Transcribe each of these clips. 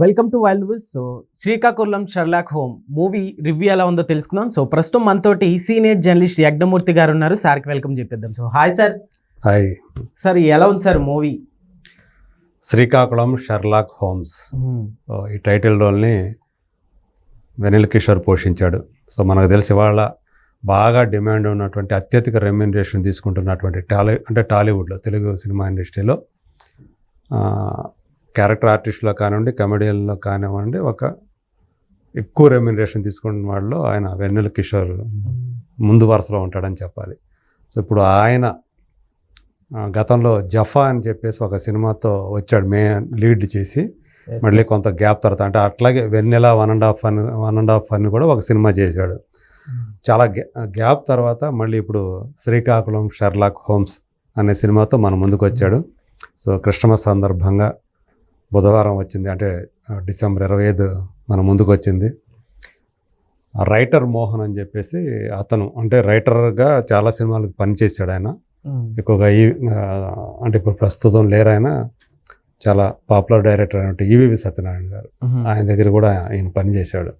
Welcome to wild bulls so Srikakulam Sherlock home movie review ఎలా ఉందో తెలుసుకుందాం. So ప్రస్తుతం మనతోటి సీనియర్ జర్నలిస్ట్ యజ్ఞమూర్తి గారు ఉన్నారు. సార్కి వెల్కమ్ చెప్పేద్దాం. So hi sir. Hi. Sir ఎలా ఉంది sir movie? Srikakulam Sherlock Holmes. ఈ టైటిల్ రోల్ని వెనిల్ కిషోర్ పోషించాడు. సో మనకు తెలిసి ఇవాళ బాగా డిమాండ్ ఉన్నటువంటి అత్యధిక రెమ్యూనరేషన్ తీసుకుంటున్నటువంటి టాలీ అంటే టాలీవుడ్లో తెలుగు సినిమా ఇండస్ట్రీలో క్యారెక్టర్ ఆర్టిస్ట్లో కానివ్వండి కమెడియన్లో కానివ్వండి ఒక ఎక్కువ రెమ్యూనరేషన్ తీసుకున్న వాళ్ళలో ఆయన వెన్నెల కిషోర్ ముందు వరుసలో ఉంటాడని చెప్పాలి. సో ఇప్పుడు ఆయన గతంలో జఫా అని చెప్పేసి ఒక సినిమాతో వచ్చాడు మే లీడ్ చేసి మళ్ళీ కొంత గ్యాప్ తర్వాత అంటే అట్లాగే వెన్నెల వన్ అండ్ హాఫ్ అని వన్ అండ్ హాఫ్ అని కూడా ఒక సినిమా చేశాడు. చాలా గ్యా- గ్యాప్ తర్వాత మళ్ళీ ఇప్పుడు శ్రీకాకుళం షర్లాక్ హోమ్స్ అనే సినిమాతో మన ముందుకు వచ్చాడు. సో క్రిస్టమస్ సందర్భంగా బుధవారం వచ్చింది. అంటే డిసెంబర్ ఇరవై ఐదు మన ముందుకు వచ్చింది. రైటర్ మోహన్ అని చెప్పేసి అతను అంటే రైటర్గా చాలా సినిమాలకు పనిచేశాడు ఆయన. ఎక్కువగా ఈ అంటే ఇప్పుడు ప్రస్తుతం లేరు ఆయన. చాలా పాపులర్ డైరెక్టర్ అయినట్టు ఈవివి సత్యనారాయణ గారు. ఆయన దగ్గర కూడా ఆయన పనిచేశాడు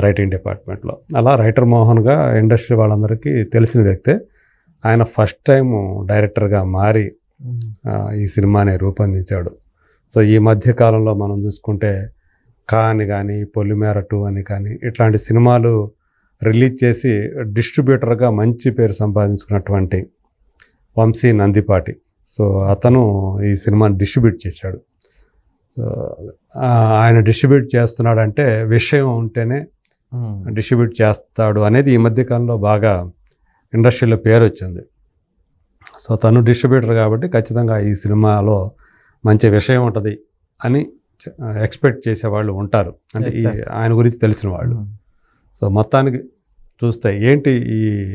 రైటింగ్ డిపార్ట్మెంట్లో. అలా రైటర్ మోహన్గా ఇండస్ట్రీ వాళ్ళందరికీ తెలిసిన వ్యక్తే. ఆయన ఫస్ట్ టైం డైరెక్టర్గా మారి ఈ సినిమాని రూపొందించాడు. సో ఈ మధ్య కాలంలో మనం చూసుకుంటే కా అని కానీ పొలిమేర టూ అని కానీ ఇట్లాంటి సినిమాలు రిలీజ్ చేసి డిస్ట్రిబ్యూటర్గా మంచి పేరు సంపాదించుకున్నటువంటి వంశీ నందిపాటి. సో అతను ఈ సినిమాని డిస్ట్రిబ్యూట్ చేశాడు. సో ఆయన డిస్ట్రిబ్యూట్ చేస్తున్నాడంటే విషయం ఉంటేనే డిస్ట్రిబ్యూట్ చేస్తాడు అనేది ఈ మధ్యకాలంలో బాగా ఇండస్ట్రీలో పేరు వచ్చింది సో తను డిస్ట్రిబ్యూటర్ కాబట్టి ఖచ్చితంగా ఈ సినిమాలో మంచి విషయం ఉంటుంది అని ఎక్స్పెక్ట్ చేసేవాళ్ళు ఉంటారు. అంటే ఈ. ఆయన గురించి తెలిసిన వాళ్ళు. సో మొత్తానికి చూస్తే ఏంటి ఈ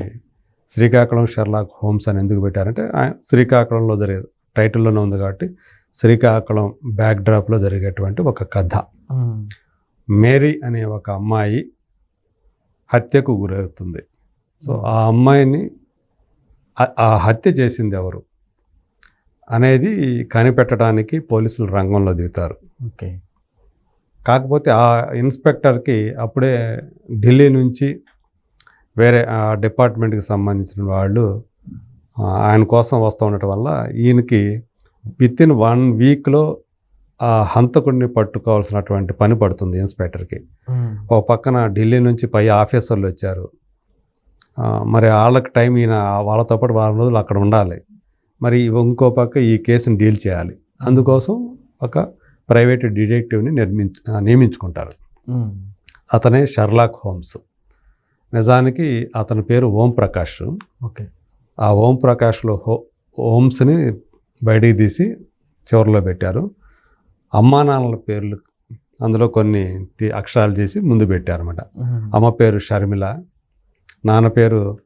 శ్రీకాకుళం షెర్లాక్ హోమ్స్ అని ఎందుకు పెట్టారంటే ఆయన శ్రీకాకుళంలో జరిగే టైటిల్లోనే ఉంది కాబట్టి శ్రీకాకుళం బ్యాక్ డ్రాప్లో జరిగేటువంటి ఒక కథ. మేరీ అనే ఒక అమ్మాయి హత్యకు గురవుతుంది. సో ఆ అమ్మాయిని ఆ హత్య చేసింది ఎవరు? అనేది కనిపెట్టడానికి పోలీసులు రంగంలో దిగుతారు. ఓకే. కాకపోతే ఆ ఇన్స్పెక్టర్కి అప్పుడే ఢిల్లీ నుంచి వేరే ఆ డిపార్ట్మెంట్కి సంబంధించిన వాళ్ళు ఆయన కోసం వస్తూ ఉండటం వల్ల ఈయనకి విత్ ఇన్ వన్ వీక్లో ఆ హంతకుడిని పట్టుకోవాల్సినటువంటి పని పడుతుంది ఇన్స్పెక్టర్కి. ఒక పక్కన ఢిల్లీ నుంచి పై ఆఫీసర్లు వచ్చారు. మరి వాళ్ళకి టైం ఈయన వాళ్ళతో పాటు వారం రోజులు అక్కడ ఉండాలి. మరి ఇంకో పక్క ఈ కేసుని డీల్ చేయాలి. అందుకోసం ఒక ప్రైవేట్ డిటెక్టివ్ని నిర్మించ నియమించుకుంటారు. అతనే షర్లాక్ హోమ్స్. నిజానికి అతని పేరు ఓం ప్రకాష్. ఓకే. ఆ ఓం ప్రకాష్లో హో హోమ్స్ని బయటికి తీసి చివరిలో పెట్టారు. అమ్మా నాన్నల పేర్లు అందులో కొన్ని అక్షరాలు చేసి ముందు పెట్టారన్నమాట. అమ్మ పేరు షర్మిల నాన్న పేరు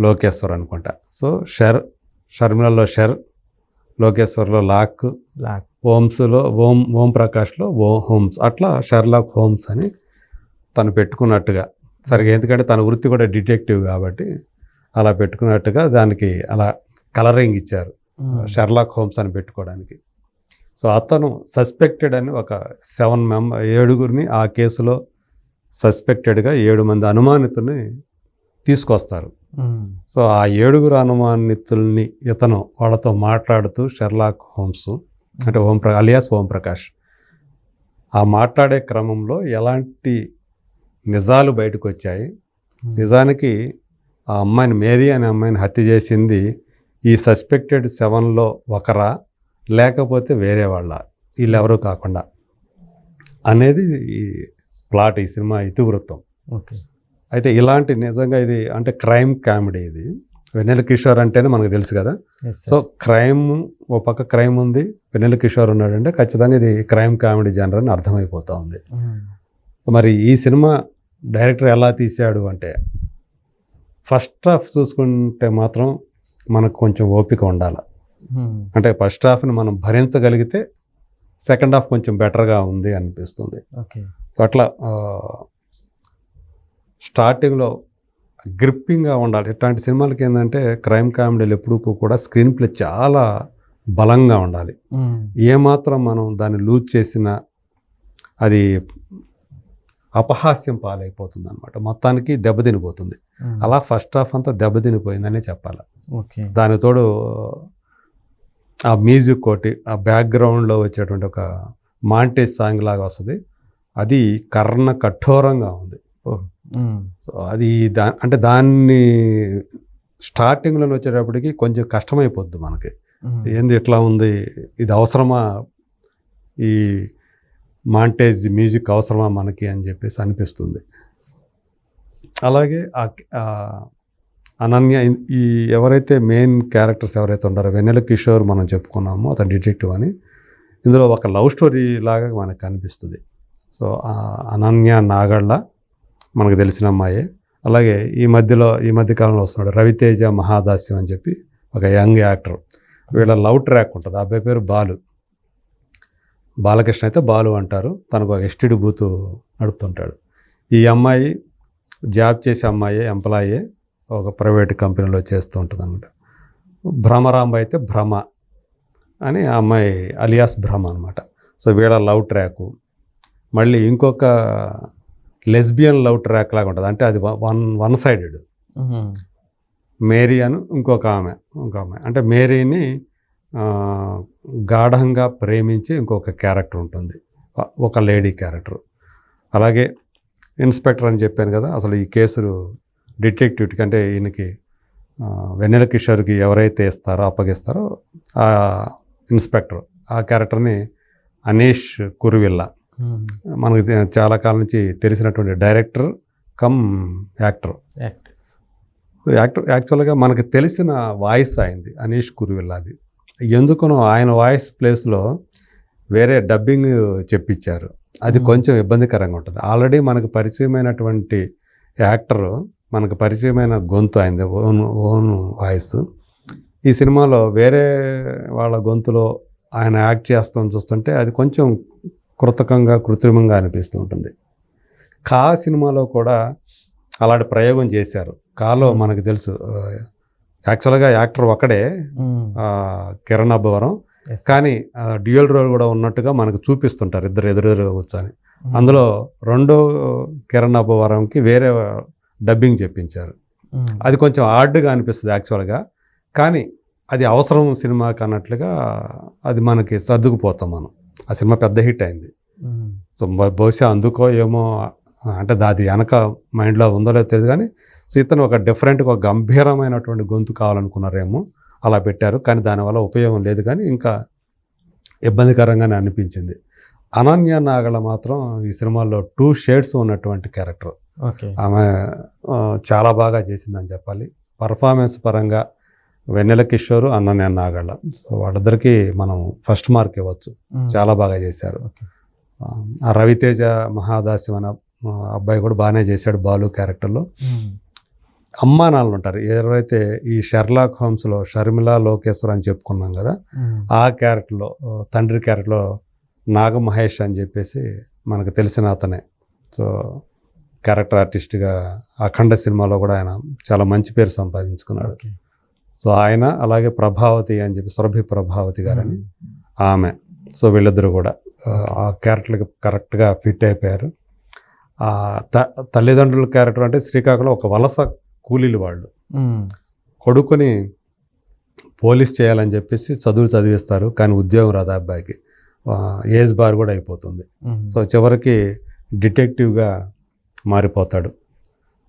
లోకేశ్వర్ అనుకుంటా. సో షర్ షర్మిలలో షర్ లోకేశ్వర్లో లాక్ లాక్. హోమ్స్లో ఓం ఓం ప్రకాష్లో ఓ హోమ్స్. అట్లా షర్లాక్ హోమ్స్ అని తను పెట్టుకున్నట్టుగా. సరిగా ఎందుకంటే తన వృత్తి కూడా డిటెక్టివ్ కాబట్టి అలా పెట్టుకున్నట్టుగా దానికి అలా కలరింగ్ ఇచ్చారు. షెర్లాక్ హోమ్స్ అని పెట్టుకోవడానికి. సో అతను సస్పెక్టెడ్ అని ఒక సెవెన్ మెంబర్ ఏడుగురిని ఆ కేసులో సస్పెక్టెడ్గా ఏడు మంది అనుమానితుల్ని తీసుకొస్తారు. సో ఆ ఏడుగురు అనుమానితుల్ని ఇతను వాళ్ళతో మాట్లాడుతూ షెర్లాక్ హోమ్స్ అంటే ఓం అలియాస్ ఓం ప్రకాష్ ఆ మాట్లాడే క్రమంలో ఎలాంటి నిజాలు బయటకు వచ్చాయి నిజానికి ఆ అమ్మాయిని మేరీ అనే అమ్మాయిని హత్య చేసింది ఈ సస్పెక్టెడ్ సెవెన్లో ఒకరా లేకపోతే వేరే వాళ్ళ వీళ్ళెవరూ కాకుండా. అనేది ఈ ప్లాట్ ఈ సినిమా ఇతివృత్తం. ఓకే. అయితే ఇలాంటి నిజంగా ఇది అంటే క్రైమ్ కామెడీ ఇది. వెన్నెల కిషోర్ అంటేనే మనకు తెలుసు కదా. సో క్రైమ్ ఓ పక్క క్రైమ్ ఉంది వెన్నెల కిషోర్ ఉన్నాడంటే ఖచ్చితంగా ఇది క్రైమ్ కామెడీ జనర్ అని అర్థమైపోతూ ఉంది. మరి ఈ సినిమా డైరెక్టర్ ఎలా తీశాడు అంటే ఫస్ట్ హాఫ్ చూసుకుంటే మాత్రం మనకు కొంచెం ఓపిక ఉండాలి. అంటే ఫస్ట్ హాఫ్ని మనం భరించగలిగితే సెకండ్ హాఫ్ కొంచెం బెటర్గా ఉంది అనిపిస్తుంది. అట్లా స్టార్టింగ్లో గ్రిప్పింగ్గా ఉండాలి. ఇట్లాంటి సినిమాలకి ఏంటంటే క్రైమ్ కామెడీలు ఎప్పుడూ కూడా స్క్రీన్ ప్లే చాలా బలంగా ఉండాలి. ఏమాత్రం మనం దాన్ని లూజ్ చేసిన అది అపహాస్యం పాలైపోతుంది అనమాట మొత్తానికి దెబ్బతినిపోతుంది అలా ఫస్ట్ హాఫ్ అంతా దెబ్బతినిపోయిందనే చెప్పాలి. దానికి తోడు ఆ మ్యూజిక్ కోటి ఆ బ్యాక్గ్రౌండ్లో వచ్చేటువంటి ఒక మాంటేజ్ సాంగ్ లాగా వస్తుంది. అది కర్ణ కఠోరంగా ఉంది. సో అది దా అంటే దాన్ని స్టార్టింగ్లో వచ్చేటప్పటికి కొంచెం కష్టమైపోద్ది మనకి. ఏంది ఇట్లా ఉంది? ఇది అవసరమా? ఈ మాంటేజ్ మ్యూజిక్ అవసరమా మనకి అని చెప్పేసి అనిపిస్తుంది. అలాగే అనన్య ఈ ఎవరైతే మెయిన్ క్యారెక్టర్స్ ఎవరైతే ఉన్నారో వెన్నెల కిషోర్ మనం చెప్పుకున్నామో అతను డిటెక్టివ్ అని ఇందులో ఒక లవ్ స్టోరీ లాగా మనకు కనిపిస్తుంది. సో అనన్య నాగళ్ళ మనకు తెలిసిన అమ్మాయే. అలాగే ఈ మధ్యలో ఈ మధ్య కాలంలో వస్తున్నాడు రవితేజ మహాదాస్యం అని చెప్పి ఒక యంగ్ యాక్టర్. వీళ్ళ లవ్ ట్రాక్ ఉంటుంది. అబ్బాయి పేరు బాలు. బాలకృష్ణ అయితే బాలు అంటారు. తనకు ఒక ఎస్టిడి బూత్ నడుపుతుంటాడు. ఈ అమ్మాయి జాబ్ చేసే అమ్మాయి ఎంప్లాయీ ఒక ప్రైవేట్ కంపెనీలో చేస్తూ ఉంటుంది అనమాట భ్రమరాంబ అయితే భ్రమ అని ఆ అమ్మాయి అలియాస్ భ్రమ అనమాట సో వీళ్ళ లవ్ ట్రాకు. మళ్ళీ ఇంకొక లెస్బియన్ లవ్ ట్రాక్ లాగా ఉంటుంది. అంటే అది వన్ వన్ సైడెడ్. మేరీ అని ఇంకొక ఆమె ఇంకొక ఆమె. అంటే మేరీని గాఢంగా ప్రేమించి ఇంకొక క్యారెక్టర్ ఉంటుంది. ఒక- లేడీ క్యారెక్టర్. అలాగే ఇన్స్పెక్టర్ అని చెప్పాను కదా అసలు ఈ కేసు డిటెక్టివ్కి అంటే ఈయనకి వెన్నెల కిషోర్కి ఎవరైతే ఇస్తారో అప్పగిస్తారో ఆ ఇన్స్పెక్టర్. ఆ క్యారెక్టర్ని అనీష్ కురువిల్లా. మనకి చాలా కాలం నుంచి తెలిసినటువంటి డైరెక్టర్ కమ్ యాక్టర్. యాక్టర్ యాక్చువల్గా మనకు తెలిసిన వాయిస్ అయింది అనీష్ కురువిల్లాది. ఎందుకనో ఆయన వాయిస్ ప్లేస్లో వేరే డబ్బింగ్ చెప్పించారు. అది. కొంచెం ఇబ్బందికరంగా ఉంటుంది. ఆల్రెడీ మనకు పరిచయమైనటువంటి యాక్టర్ మనకు పరిచయమైన గొంతు అయింది ఓన్ ఓన్ వాయిస్. ఈ సినిమాలో వేరే వాళ్ళ గొంతులో ఆయన యాక్ట్ చేస్తాం చూస్తుంటే అది కొంచెం కృతకంగా కృత్రిమంగా అనిపిస్తూ ఉంటుంది. కా సినిమాలో కూడా అలాంటి ప్రయోగం చేశారు. కాలో మనకు తెలుసు యాక్చువల్గా యాక్టర్ ఒకడే ఆ, కిరణ్ అబ్బవరం. కానీ డ్యూయల్ రోల్ కూడా ఉన్నట్టుగా మనకు చూపిస్తుంటారు ఇద్దరు ఎదురెదురు కూర్చొని. అందులో రెండో కిరణ్ అబ్బవరంకి వేరే డబ్బింగ్ చెప్పించారు. అది కొంచెం ఆడ్గా అనిపిస్తుంది యాక్చువల్గా. కానీ అది అవసరం సినిమాకి అన్నట్లుగా అది మనకి సర్దుకుపోతాం మనం. ఆ సినిమా పెద్ద హిట్ అయింది. సో బహుశా అందుకో ఏమో అంటే దాది వెనక మైండ్లో ఉందో లేదో తెలియదు కానీ సో ఇతను ఒక డిఫరెంట్గా ఒక గంభీరమైనటువంటి గొంతు కావాలనుకున్నారేమో అలా పెట్టారు. కానీ దానివల్ల ఉపయోగం లేదు కానీ ఇంకా ఇబ్బందికరంగానే అనిపించింది. అనన్య నాగళ మాత్రం ఈ సినిమాలో టూ షేడ్స్ ఉన్నటువంటి క్యారెక్టర్ ఓకే. ఆమె చాలా బాగా చేసిందని చెప్పాలి. పర్ఫార్మెన్స్ పరంగా వెన్నెల కిషోర్ అనన్య నాగళ్ళ సో వాళ్ళిద్దరికీ మనం ఫస్ట్ మార్క్ ఇవ్వచ్చు. చాలా బాగా చేశారు. ఆ, రవితేజ మహాదాస్యం అనే అబ్బాయి కూడా బాగానే చేశాడు బాలు క్యారెక్టర్లో. అమ్మా నాన్నలు ఉంటారు. ఎవరైతే ఈ షెర్లాక్ హోమ్స్లో షర్మిల లోకేశ్వర్ అని చెప్పుకున్నాం కదా ఆ క్యారెక్టర్లో తండ్రి క్యారెక్టర్లో నాగ మహేష్ అని చెప్పేసి మనకు తెలిసిన అతనే. సో క్యారెక్టర్ ఆర్టిస్ట్గా అఖండ సినిమాలో కూడా ఆయన చాలా మంచి పేరు సంపాదించుకున్నాడు. సో ఆయన అలాగే ప్రభావతి అని చెప్పి సురభి ప్రభావతి గారని ఆమె. సో వీళ్ళిద్దరూ కూడా ఆ, క్యారెక్టర్కి కరెక్ట్గా ఫిట్ అయిపోయారు. ఆ త తల్లిదండ్రుల క్యారెక్టర్ అంటే శ్రీకాకుళం ఒక వలస కూలీలు వాళ్ళు. కొడుకుని పోలీస్ చేయాలని చెప్పేసి చదువులు చదివిస్తారు కానీ ఉద్యోగం రాదు అబ్బాయికి. ఏజ్ బార్ కూడా అయిపోతుంది. సో చివరికి డిటెక్టివ్గా మారిపోతాడు.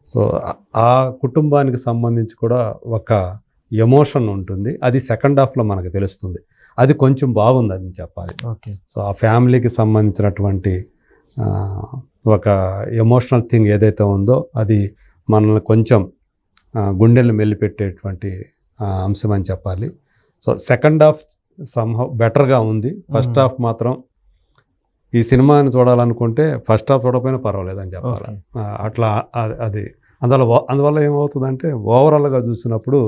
సో ఆ కుటుంబానికి సంబంధించి కూడా ఒక ఎమోషన్ ఉంటుంది. అది సెకండ్ హాఫ్లో మనకు తెలుస్తుంది. అది కొంచెం బాగుంది అని చెప్పాలి. ఓకే. సో ఆ ఫ్యామిలీకి సంబంధించినటువంటి ఒక ఎమోషనల్ థింగ్ ఏదైతే ఉందో అది మనల్ని కొంచెం గుండెలు మెల్లిపెట్టేటువంటి అంశం అని చెప్పాలి. సో సెకండ్ హాఫ్ సంహవ్ బెటర్గా ఉంది. ఫస్ట్. హాఫ్ మాత్రం ఈ సినిమాని చూడాలనుకుంటే ఫస్ట్ హాఫ్ చూడకపోయినా పర్వాలేదు అని చెప్పాలి అట్లా అది అందువల్ల అందువల్ల ఏమవుతుందంటే ఓవరాల్గా చూసినప్పుడు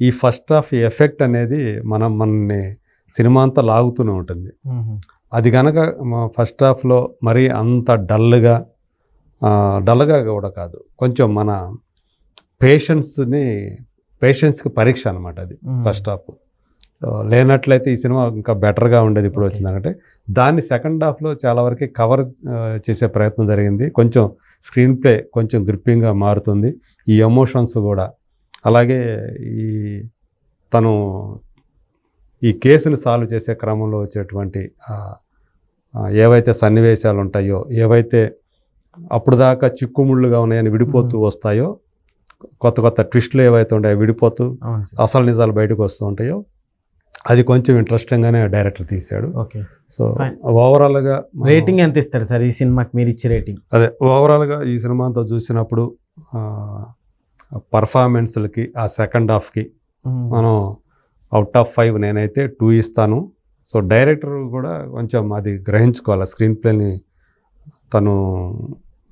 ఈ ఫస్ట్ హాఫ్ ఎఫెక్ట్ అనేది మనం మనని సినిమా అంతా లాగుతూనే ఉంటుంది. అది కనుక ఫస్ట్ హాఫ్లో మరీ అంత డల్గా డల్గా కూడా కాదు. కొంచెం మన పేషెన్స్ని పేషెన్స్కి పరీక్ష అనమాట అది ఫస్ట్ హాఫ్. లేనట్లయితే ఈ సినిమా ఇంకా బెటర్గా ఉండేది ఇప్పుడు వచ్చిందంటే దాన్ని సెకండ్ హాఫ్లో చాలా వరకు కవర్ చేసే ప్రయత్నం జరిగింది. కొంచెం స్క్రీన్ ప్లే కొంచెం గ్రిప్పింగ్గా మారుతుంది. ఈ ఎమోషన్స్ కూడా. అలాగే ఈ తను ఈ కేసుని సాల్వ్ చేసే క్రమంలో వచ్చేటువంటి ఏవైతే సన్నివేశాలు ఉంటాయో ఏవైతే అప్పుడు దాకా చిక్కుముళ్ళుగా ఉన్నాయని విడిపోతూ వస్తాయో కొత్త కొత్త ట్విస్టులు ఏవైతే ఉంటాయో విడిపోతూ అసలు నిజాలు బయటకు వస్తూ ఉంటాయో అది కొంచెం ఇంట్రెస్టింగ్గానే డైరెక్టర్ తీశాడు. ఓకే. సో. ఓవరాల్గా రేటింగ్ ఎంత ఇస్తారు సార్ ఈ సినిమాకి మీరు ఇచ్చే రేటింగ్ అదే ఓవరాల్గా ఈ సినిమా అంతా చూసినప్పుడు పర్ఫార్మెన్స్లకి ఆ సెకండ్ హాఫ్కి మనం అవుట్ ఆఫ్ ఫైవ్ నేనైతే టూ ఇస్తాను. సో డైరెక్టర్ కూడా కొంచెం అది గ్రహించుకోవాలి. స్క్రీన్ ప్లేని తను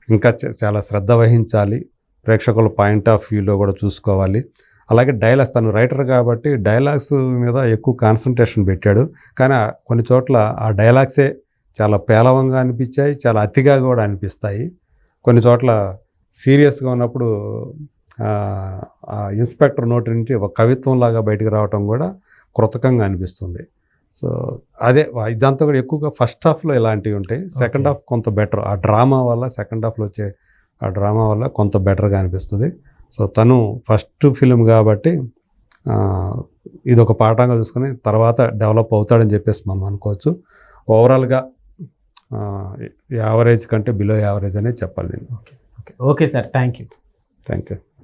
ఇంకా చాలా శ్రద్ధ వహించాలి. ప్రేక్షకుల పాయింట్ ఆఫ్ వ్యూలో కూడా చూసుకోవాలి. అలాగే డైలాగ్స్ తను రైటర్ కాబట్టి డైలాగ్స్ మీద ఎక్కువ కాన్సన్ట్రేషన్ పెట్టాడు. కానీ కొన్ని చోట్ల ఆ డైలాగ్సే చాలా పేలవంగా అనిపించాయి చాలా అతిగా కూడా అనిపిస్తాయి. కొన్ని చోట్ల సీరియస్గా ఉన్నప్పుడు ఇన్స్పెక్టర్ నోటి నుంచి ఒక కవిత్వంలాగా బయటకు రావటం కూడా కృతకంగా అనిపిస్తుంది. సో అదే ఇదంతా కూడా ఎక్కువగా ఫస్ట్ హాఫ్లో ఇలాంటివి ఉంటాయి. సెకండ్. హాఫ్ కొంత బెటర్ ఆ డ్రామా వల్ల సెకండ్ హాఫ్లో వచ్చే ఆ డ్రామా వల్ల కొంత బెటర్గా అనిపిస్తుంది. సో తను ఫస్ట్ ఫిలిం కాబట్టి ఇది ఒక పాఠంగా చూసుకొని తర్వాత డెవలప్ అవుతాడని చెప్పేసి మనం అనుకోవచ్చు. ఓవరాల్గా యావరేజ్ కంటే బిలో యావరేజ్ అనే చెప్పాలి నేను. Okay okay. Sir thank you thank you